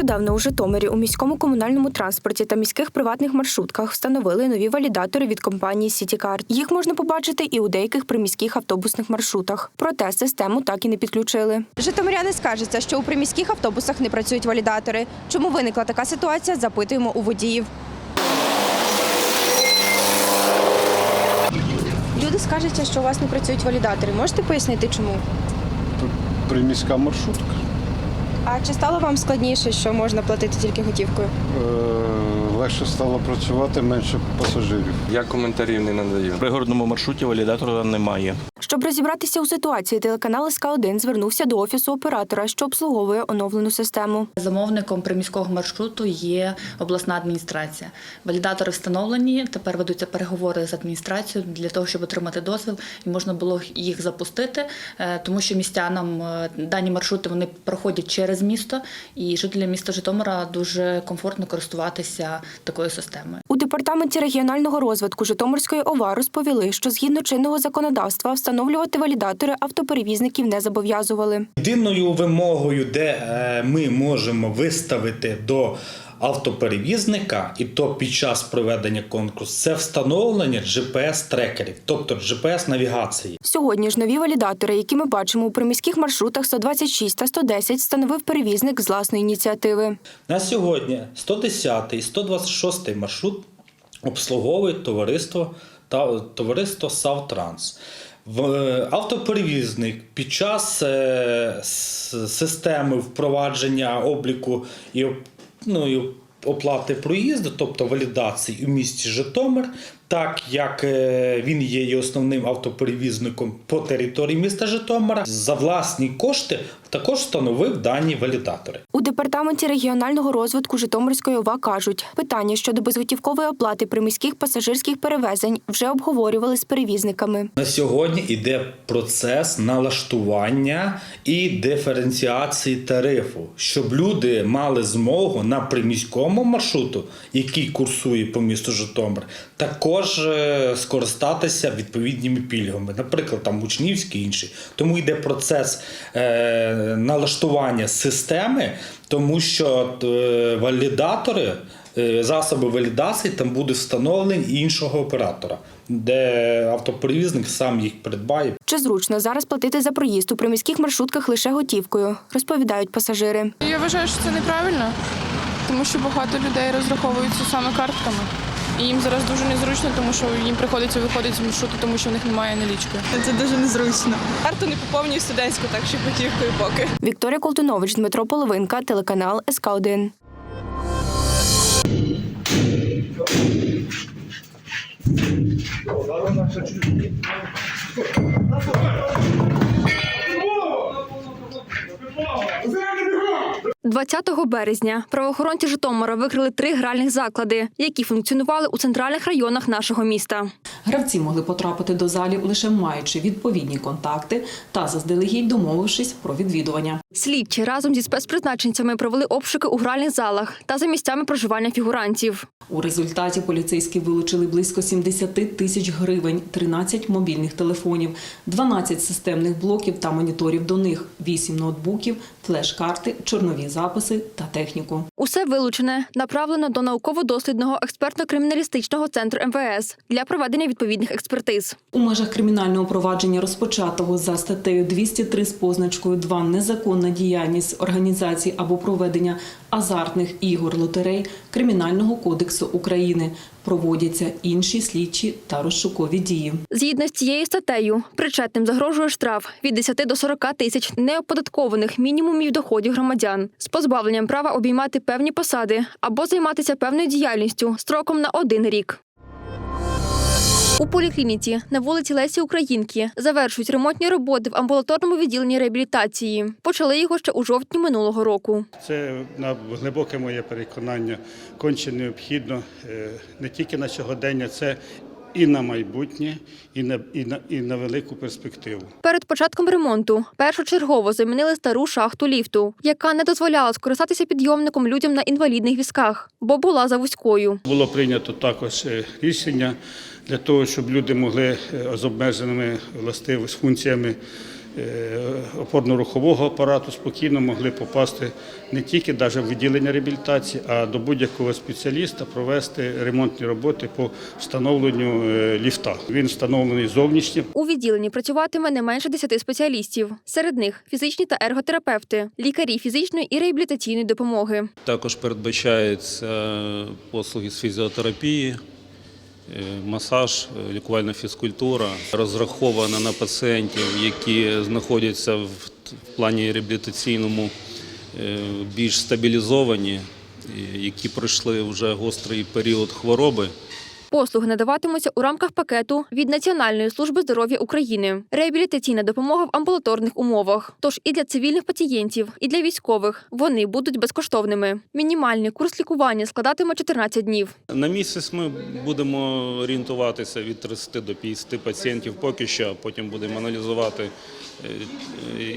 Нещодавно у Житомирі у міському комунальному транспорті та міських приватних маршрутках встановили нові валідатори від компанії «Сітікарт». Їх можна побачити і у деяких приміських автобусних маршрутах. Проте систему так і не підключили. Житомиряни скаржаться, що у приміських автобусах не працюють валідатори. Чому виникла така ситуація? Запитуємо у водіїв. Люди скаржаться, що у вас не працюють валідатори. Можете пояснити, чому? Приміська маршрутка. А чи стало вам складніше, що можна платити тільки готівкою? Е, легше стало працювати, менше пасажирів. Я коментарів не надаю. В пригородному маршруті валідатора немає. Щоб розібратися у ситуації, телеканал СК1 звернувся до офісу оператора, що обслуговує оновлену систему. Замовником приміського маршруту є обласна адміністрація. Валідатори встановлені. Тепер ведуться переговори з адміністрацією для того, щоб отримати дозвіл, і можна було їх запустити, е, тому що містянам е, дані маршрути вони проходять через місто, і жителям міста Житомира дуже комфортно користуватися такою системою. У департаменті регіонального розвитку Житомирської ОВА розповіли, що згідно чинного законодавства встановлювати валідатори автоперевізників не зобов'язували. Єдиною вимогою, де е, ми можемо виставити до автоперевізника, і то під час проведення конкурсу, це встановлення GPS-трекерів, тобто GPS-навігації. Сьогодні ж нові валідатори, які ми бачимо у приміських маршрутах 126 та 110, встановив перевізник з власної ініціативи. На сьогодні 110 і 126 маршрут обслуговує товариство та товариство Савтранс. В е, автоперевізник під час е, системи впровадження обліку і оплати проїзду, тобто валідації у місті Житомир, так як е, він є і основним автоперевізником по території міста Житомира, за власні кошти також встановив дані валідатори. У департаменті регіонального розвитку Житомирської ОВА кажуть, питання щодо безготівкової оплати приміських пасажирських перевезень вже обговорювали з перевізниками. На сьогодні йде процес налаштування і диференціації тарифу, щоб люди мали змогу на приміському маршруту, який курсує по місту Житомир, також е, скористатися відповідними пільгами, наприклад, там учнівський інший. Тому йде процес е, налаштування системи, тому що е, валідатори. е, Засоби валідації там буде встановлені іншого оператора, де автоперевізник сам їх придбає. Чи зручно зараз платити за проїзд у приміських маршрутках лише готівкою, розповідають пасажири. Я вважаю, що це неправильно, тому що багато людей розраховуються саме картками. І їм зараз дуже незручно, тому що їм приходиться виходити з маршруту, тому що в них немає налічки. Це дуже незручно. Карту не поповнюю студентську, так що готівкою поки. Вікторія Колтунович, Дмитро Половинка, телеканал СК 1 20 березня правоохоронці Житомира викрили три гральних заклади, які функціонували у центральних районах нашого міста. Гравці могли потрапити до залів лише маючи відповідні контакти та заздалегідь домовившись про відвідування. Слідчі разом зі спецпризначенцями провели обшуки у гральних залах та за місцями проживання фігурантів. У результаті поліцейські вилучили близько 70 тисяч гривень, 13 мобільних телефонів, 12 системних блоків та моніторів до них, 8 ноутбуків, флеш-карти, чорнові записи та техніку. Усе вилучене направлено до науково-дослідного експертно-криміналістичного центру МВС для проведення відповідних експертиз. У межах кримінального провадження розпочатого за статтею 203 з позначкою 2 незаконна діяльність організації або проведення азартних ігор лотерей Кримінального кодексу України проводяться інші слідчі та розшукові дії. Згідно з цією статтею, причетним загрожує штраф від 10 до 40 тисяч неоподаткованих мінімумів доходів громадян з позбавленням права обіймати певні посади або займатися певною діяльністю строком на один рік. У поліклініці на вулиці Лесі Українки завершують ремонтні роботи в амбулаторному відділенні реабілітації. Почали його ще у жовтні минулого року. Це на глибоке моє переконання конче необхідно е, не тільки на сьогодення, це і на майбутнє, і на, і на, і на велику перспективу. Перед початком ремонту першочергово замінили стару шахту ліфту, яка не дозволяла скористатися підйомником людям на інвалідних візках, бо була за вузькою. Було прийнято також е, рішення для того, щоб люди могли е, з обмеженими властивими функціями опорно-рухового апарату спокійно могли попасти не тільки навіть в відділення реабілітації, а до будь-якого спеціаліста провести ремонтні роботи по встановленню е, ліфта. Він встановлений зовнішньо. У відділенні працюватиме не менше 10 спеціалістів. Серед них фізичні та ерготерапевти, лікарі фізичної і реабілітаційної допомоги. Також передбачаються послуги з фізіотерапії, е, масаж, е, лікувальна фізкультура, розрахована на пацієнтів, які знаходяться в в плані реабілітаційному е, більш стабілізовані, які пройшли вже гострий період хвороби. Послуги надаватимуться у рамках пакету від Національної служби здоров'я України. Реабілітаційна допомога в амбулаторних умовах. Тож і для цивільних пацієнтів, і для військових вони будуть безкоштовними. Мінімальний курс лікування складатиме 14 днів. На місяць ми будемо орієнтуватися від 30 до 50 пацієнтів поки що, потім будемо аналізувати,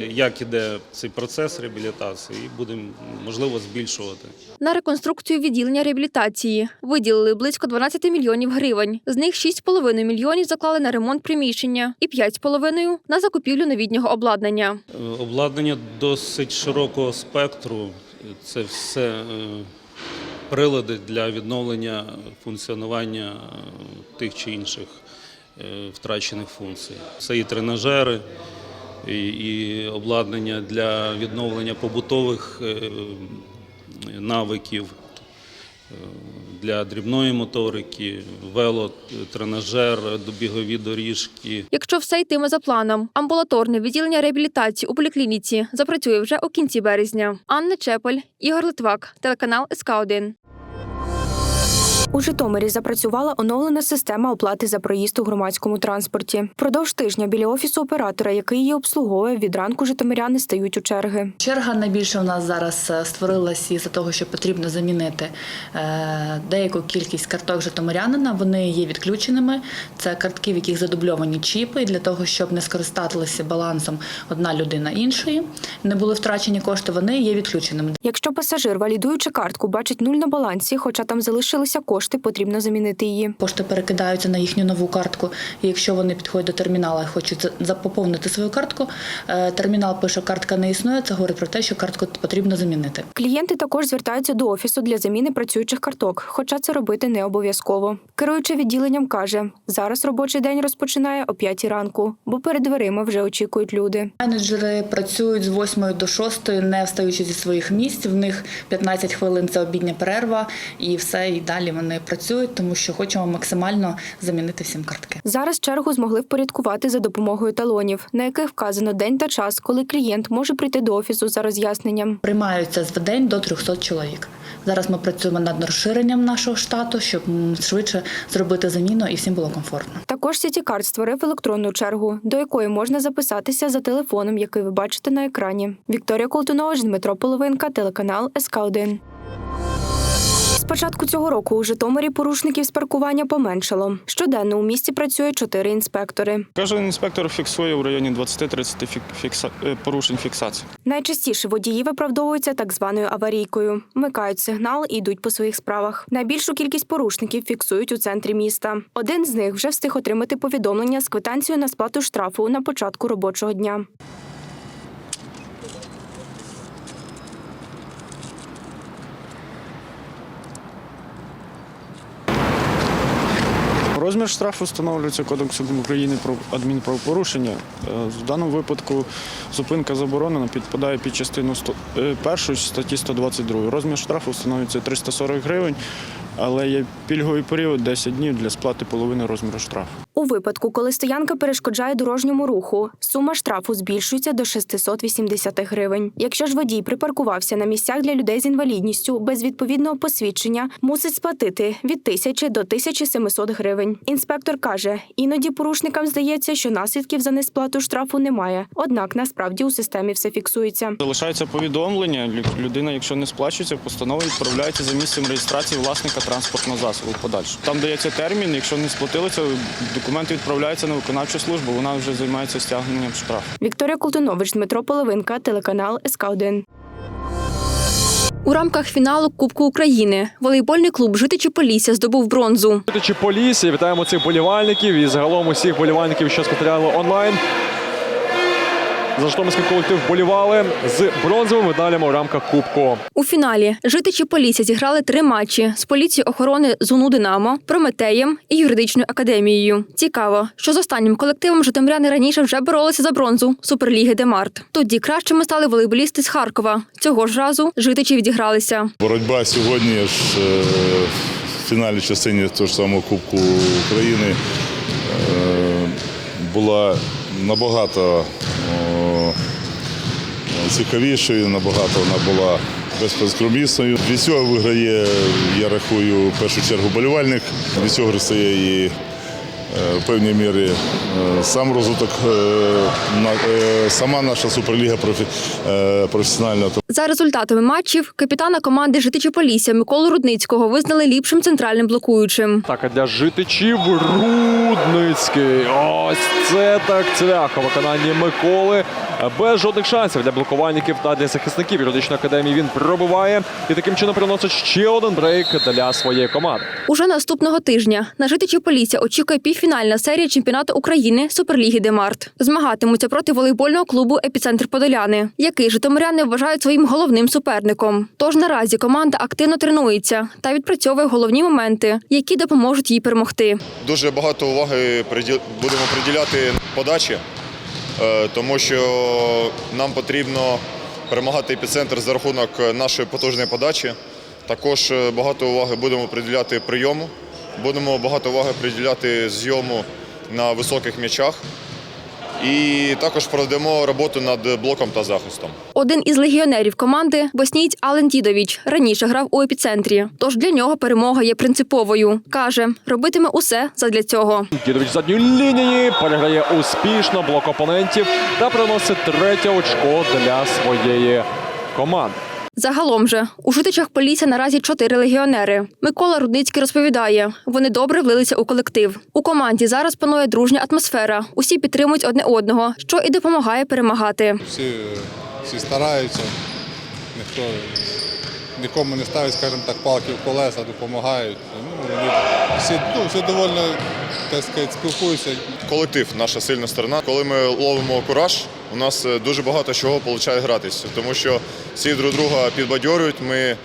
як іде цей процес реабілітації, і будемо можливо збільшувати. На реконструкцію відділення реабілітації виділили близько 12 мільйонів гривень. З них 6,5 мільйонів заклали на ремонт приміщення і 5,5 – на закупівлю новітнього обладнання. Е, Обладнання досить широкого спектру. Це все е, прилади для відновлення функціонування е, тих чи інших е, втрачених функцій. Це і тренажери, і, обладнання для відновлення побутових е, навиків. е, Для дрібної моторики, велотренажер, бігові доріжки, Якщо все йтиме за планом, амбулаторне відділення реабілітації у поліклініці запрацює вже у кінці березня. Анна Чепель, Ігор Литвак, телеканал СК 1 У Житомирі запрацювала оновлена система оплати за проїзд у громадському транспорті. Продовж тижня біля офісу оператора, який її обслуговує, від ранку житомиряни стають у черги. Черга найбільше у нас зараз е, створилася із-за того, що потрібно замінити е, деяку кількість карток житомирянина. Вони є відключеними. Це картки, в яких задубльовані чіпи. Для того, щоб не скористатися балансом одна людина іншої, не були втрачені кошти. Вони є відключеними. Якщо пасажир, валідуючи картку, бачить нуль на балансі, хоча там залишилися кошти, потрібно замінити її. Кошти перекидаються на їхню нову картку. І якщо вони підходять до термінала і хочуть за- запоповнити свою картку, е, термінал пише, картка не існує. Це говорить про те, що картку потрібно замінити. Клієнти також звертаються до офісу для заміни працюючих карток, хоча це робити не обов'язково. Керуючий відділенням каже, зараз робочий день розпочинає о 5 ранку, бо перед дверима вже очікують люди. Менеджери працюють з 8 до 6, не встаючи зі своїх місць. В них 15 хвилин це обідня перерва, і все, і далі вони працюють, тому що хочемо максимально замінити всім картки. Зараз чергу змогли впорядкувати за допомогою талонів, на яких вказано день та час, коли клієнт може прийти до офісу за роз'ясненням. Приймаються в день до 300 чоловік. Зараз ми працюємо над розширенням нашого штату, щоб швидше зробити заміну і всім було комфортно. Також Сітікард створив електронну чергу, до якої можна записатися за телефоном, який ви бачите на екрані. Вікторія Колтунович, Дмитро Половинка, телеканал СК 1 З початку цього року у Житомирі порушників з паркування поменшало. Щоденно у місті працює чотири інспектори. Кожен інспектор фіксує в районі 20-30 фік- фікса- е, порушень фіксації. Найчастіше водії виправдовуються так званою аварійкою, вмикають сигнал і йдуть по своїх справах. Найбільшу кількість порушників фіксують у центрі міста. Один з них вже встиг отримати повідомлення з квитанцією на сплату штрафу на початку робочого дня. Розмір штрафу встановлюється Кодексом України про адмінправопорушення. Е, В даному випадку зупинка заборонена, підпадає під частину 100 е, статті 122. Розмір штрафу встановлюється 340 гривень, але є пільговий період 10 днів для сплати половини розміру штрафу. У випадку, коли стоянка перешкоджає дорожньому руху, сума штрафу збільшується до 680 гривень. Якщо ж водій припаркувався на місцях для людей з інвалідністю без відповідного посвідчення, мусить сплатити від 1000 до 1700 гривень. Інспектор каже, іноді порушникам здається, що наслідків за несплату штрафу немає. Однак насправді у системі все фіксується. Залишається повідомлення. лю- Людина, якщо не сплачується, постанова відправляється за місцем реєстрації власника транспортного засобу подальше. Там дається термін. Якщо не сплатилося, документи відправляються на виконавчу службу. Вона вже займається стягненням штрафу. Вікторія Колтунович, Дмитро Половинка, телеканал СК 1 У рамках фіналу Кубку України волейбольний клуб Житичі Полісся здобув бронзу. Житичі Полісся, вітаємо цих болівальників і загалом усіх болівальників, що спостерігали онлайн. За Житомирський колектив вболівали з бронзовими медалями у рамках Кубку. У фіналі житичі Полісся зіграли три матчі з поліцією охорони ЗУНУ Динамо, Прометеєм і юридичною академією. Цікаво, що з останнім колективом житомиряни раніше вже боролися за бронзу Суперліги Демарт. Тоді кращими стали волейболісти з Харкова. Цього ж разу житичі відігралися. Боротьба сьогодні ж е, в фінальній частині того ж самого Кубку України е, була набагато цікавішою, набагато вона була безпоскромісною. Від цього виграє, я рахую, в першу чергу болівальник. Від цього стає і е, в певній мірі е, сам розвиток, е, на- сама наша суперліга професіональна. За результатами матчів капітана команди Житичі Полісся Миколу Рудницького визнали ліпшим центральним блокуючим. Так, а для житичів Рудницький. Ось це так цвях у виконанні Миколи. Без жодних шансів для блокувальників та для захисників юридичної академії він пробиває і таким чином приносить ще один брейк для своєї команди. Уже наступного тижня на житичі Полісся очікує півфінальна серія чемпіонату України Суперліги Демарт. Змагатимуться проти волейбольного клубу Епіцентр Подоляни, який житомиряни вважають своїм головним суперником. Тож наразі команда активно тренується та відпрацьовує головні моменти, які допоможуть їй перемогти. Дуже багато уваги приділ- будемо приділяти подачі, е, тому що нам потрібно перемагати епіцентр за рахунок нашої потужної подачі. Також е, багато уваги будемо приділяти прийому, будемо багато уваги приділяти зйому на високих м'ячах. І також проведемо роботу над блоком та захистом. Один із легіонерів команди боснійць Ален Дідович раніше грав у епіцентрі. Тож для нього перемога є принциповою. каже, робитиме усе задля цього. Дідович з задньої лінії переграє успішно блок опонентів та приносить третє очко для своєї команди. Загалом же у житичах Полісся наразі чотири легіонери. Микола Рудницький розповідає, вони добре влилися у колектив. У команді зараз панує дружня атмосфера. Усі підтримують одне одного, що і допомагає перемагати. Всі, всі стараються, ніхто нікому не ставить, скажімо так, палки в колеса, допомагають. Ну, всі, ну, всі доволі, так сказати, спілкуються. Колектив наша сильна сторона. Коли ми ловимо кураж, у нас е, дуже багато чого виходить гратися, тому що всі друг друга підбадьорюють. Ми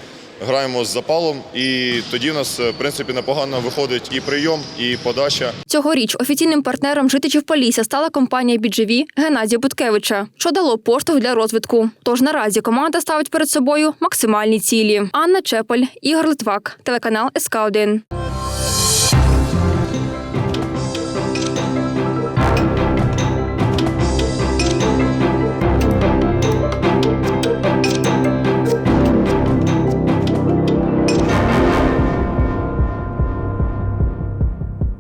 граємо з запалом, і тоді в нас е, в принципі непогано виходить і прийом, і подача. Цьогоріч офіційним партнером житичів Полісся стала компанія «Біджеві» Геннадія Буткевича, що дало поштовх для розвитку. Тож наразі команда ставить перед собою максимальні цілі. Анна Чепель, Ігор Литвак, телеканал СК 1